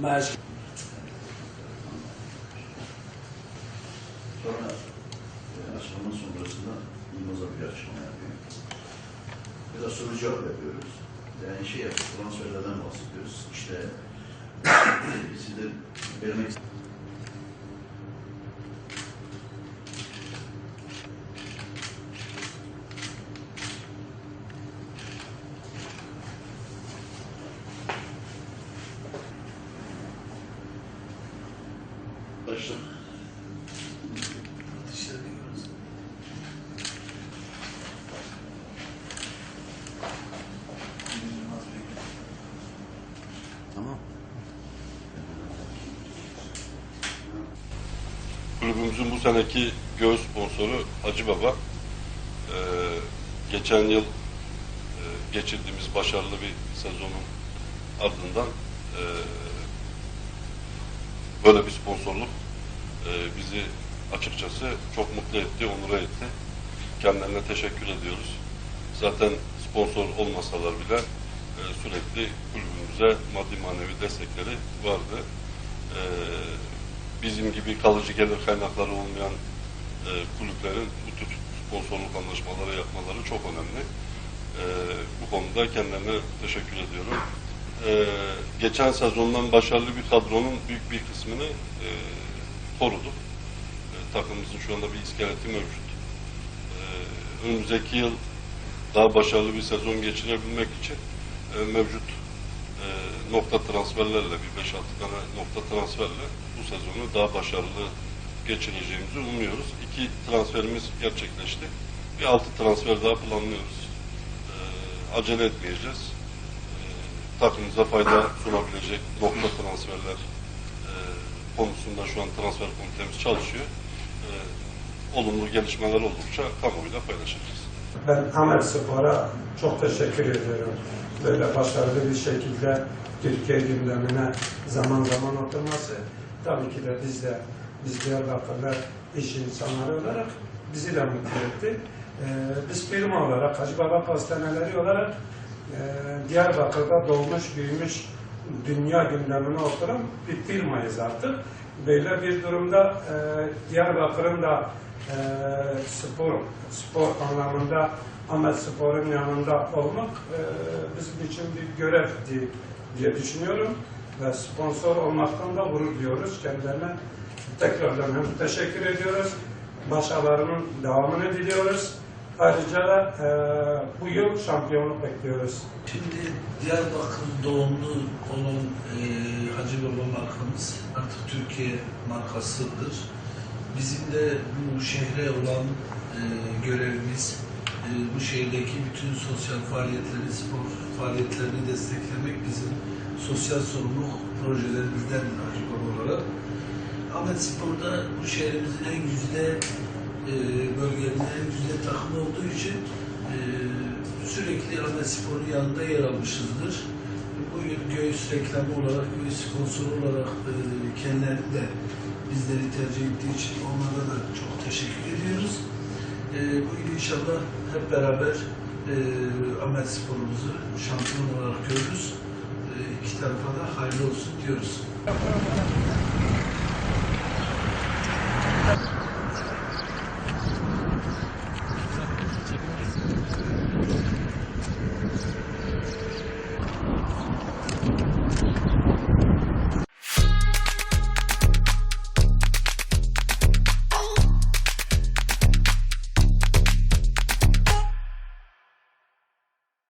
maaş Sonra e, açıklama sonrasında Yılmaz'a bir açıklama yapıyor. Biraz soru cevap yapıyoruz. Yani şey yapıyoruz, transferlerden bahsediyoruz. İşte size vermek Tamam. Kulübümüzün bu seneki göğüs sponsoru Hacı Baba. Ee, geçen yıl e, geçirdiğimiz başarılı bir sezonun ardından e, böyle bir sponsorluk e, bizi açıkçası çok mutlu etti, onur etti. Kendilerine teşekkür ediyoruz. Zaten sponsor olmasalar bile e, sürekli kulübümüze maddi manevi destekleri vardı. E, bizim gibi kalıcı gelir kaynakları olmayan e, kulüplerin bu tür sponsorluk anlaşmaları yapmaları çok önemli. E, bu konuda kendilerine teşekkür ediyorum. Geçen sezondan başarılı bir kadronun büyük bir kısmını e, koruduk. E, takımımızın şu anda bir iskeleti mevcut. E, önümüzdeki yıl daha başarılı bir sezon geçirebilmek için e, mevcut e, nokta transferlerle bir 5-6 tane nokta transferle bu sezonu daha başarılı geçireceğimizi umuyoruz. İki transferimiz gerçekleşti. Bir altı transfer daha planlıyoruz. E, acele etmeyeceğiz. E, takımımıza fayda sunabilecek nokta transferler konusunda şu an transfer komitemiz çalışıyor. E, olumlu gelişmeler oldukça kamuoyuyla paylaşacağız. Ben Ahmet Spor'a çok teşekkür ediyorum. Böyle başarılı bir şekilde Türkiye gündemine zaman zaman oturması. Tabii ki de biz de, biz Diyarbakırlar iş insanları olarak bizi de mutlu etti. Ee, biz firma olarak, Hacı Baba Pastaneleri olarak e, Diyarbakır'da doğmuş, büyümüş, dünya gündemine oturan bir firmayız artık. Böyle bir durumda e, Diyarbakır'ın da e, spor spor anlamında Ahmet Spor'un yanında olmak e, bizim için bir görevdi diye düşünüyorum ve sponsor olmaktan da gurur duyuyoruz kendilerine. Tekrardan hem teşekkür ediyoruz. Başarılarının devamını diliyoruz. Ayrıca da e, bu yıl şampiyonluk bekliyoruz. Şimdi Diyarbakır doğumlu olan e, Hacı Baba markamız artık Türkiye markasıdır. Bizim de bu şehre olan e, görevimiz e, bu şehirdeki bütün sosyal faaliyetleri, spor faaliyetlerini desteklemek bizim sosyal sorumluluk projelerimizden Hacı Baba olarak. Ahmet Spor'da bu şehrimizin en güzide e, güzide takımı olduğu için e, sürekli Ahmet Spor'un yanında yer almışızdır. Bu yıl göğüs reklamı olarak, göğüs sponsoru olarak e, kendileri de bizleri tercih ettiği için onlara da çok teşekkür ediyoruz. E, bu yıl inşallah hep beraber e, Ahmet Spor'umuzu şampiyon olarak görürüz. E, iki tarafa da hayırlı olsun diyoruz.